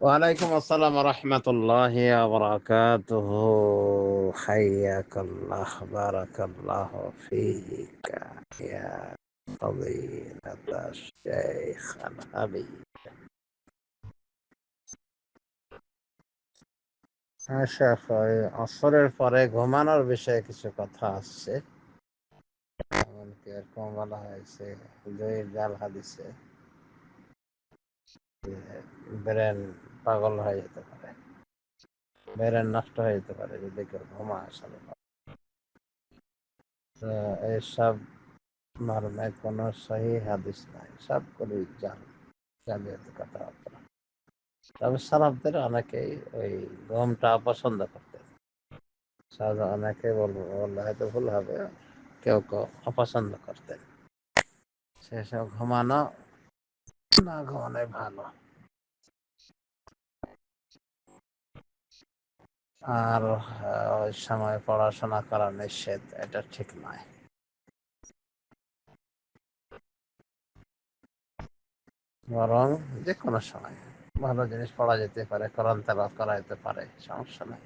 ওয়ালাইকুম আসসালাম রহমতুল্লাহ وبركاته حياك الله بارك الله فيك يا فضيلة الشيخ الحبيب হ্যাঁ শেখ ওই আসরের পরে ঘুমানোর বিষয়ে কিছু কথা আসছে এমনকি এরকম বলা হয়েছে জয়ীর জাল হাদিসে ব্রেন পাগল হয়ে যেতে পারে। ব্রেন নষ্ট হয়ে যেতে পারে যদি কেউ ঘুমা আসলে। তো এসব মর্মে কোনো সহি হাদিস নাই। সবগুলোই জাল জালিয়াতি কথাবার্তা তবে সালাফদের অনেকেই ওই ঘুমটা অপছন্দ করতেন। সাধারণ অনেকে বলব বললে হয়তো ভুল হবে। কেউ কেউ অপছন্দ করতেন। সেসব ঘুমানো না ভালো আর ওই সময় পড়াশোনা করা নিষেধ এটা ঠিক নয় বরং যে কোনো সময় ভালো জিনিস পড়া যেতে পারে কোরআন তেলাওয়াত করা যেতে পারে সমস্যা নেই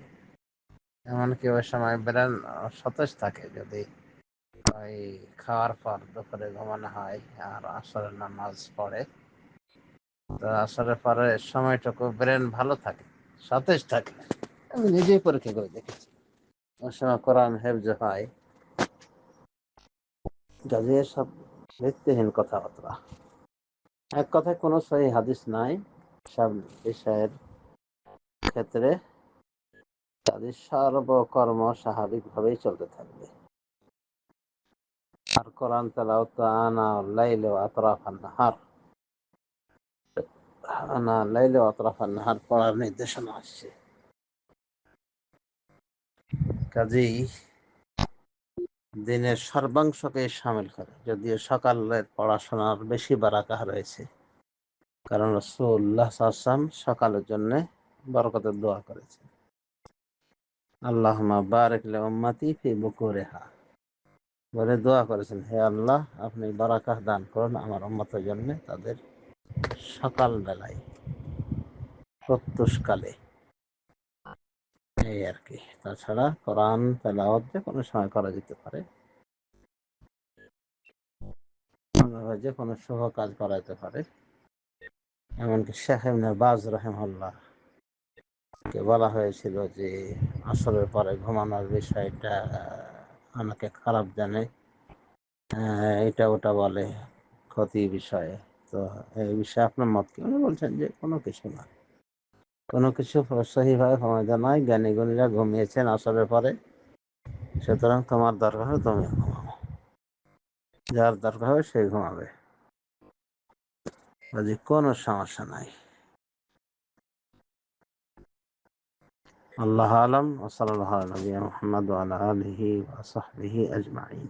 এমনকি ওই সময় ব্রেন সতেজ থাকে যদি ওই খাওয়ার পর দুপুরে ঘুমানো হয় আর আসরের নামাজ পড়ে তো আসরের পরে সময়টুকু ব্রেন ভালো থাকে, সতেজ থাকে। আমি নিজেই পরীক্ষা করে দেখেছি। ওই সময় কোরআন হেফজ হয়। সব ভিত্তিহীন কথাবার্তা। এক কথায় কোনো সহি হাদিস নাই, সব বিষয়ের ক্ষেত্রে তাদের সর্বকর্ম স্বাভাবিকভাবেই চলতে থাকবে। আর কোরআন তেলাওয়াত আনা লাইল আতরাফান নাহার। আনা লাইল আতরাফান নাহার পড়ার নির্দেশনা আসছে। কাজেই দিনের সর্বাংশকে সামিল করে, যদিও সকালের পড়াশোনার বেশি বারাকা রয়েছে। কারণ রসুল্লাহ আসলাম সকালের জন্য বরকতের দোয়া করেছে আল্লাহ বারেক উম্মাতি ফি বুকুরেহা। বলে দোয়া করেছেন, হে আল্লাহ, আপনি বারাকাহ দান করুন আমার উম্মতের জন্য, তাদের সকাল বেলায় প্রত্যুষকালে। এই আর কি তাছাড়া কোরআন, তেলাওয়াত যে কোনো সময় করা যেতে পারে। যে কোনো শুভ কাজ করা যেতে পারে। এমনকি শেখ ইবনে বাজ রহেমউল্লাহ কে বলা হয়েছিল যে, আসরের পরে ঘুমানোর বিষয়টা আমাকে খারাপ জানে। এটা ওটা বলে ক্ষতি বিষয়ে। তো এই বিষয়ে আপনার মত কি? উনি বলছেন যে, কোনো কিছু না। কোনো কিছু সহিভাবে ক্ষমতা নয় জ্ঞানী গুণীরা ঘুমিয়েছেন আসরের পরে। সুতরাং তোমার দরকার হবে তুমি ঘুমাবো যার দরকার হবে সে ঘুমাবে। কাজে কোনো সমস্যা নাই। আল্লাহ আলম ওসলাল্লাহ নবী মোহাম্মদ আলহি ওসহবিহি আজমাইন।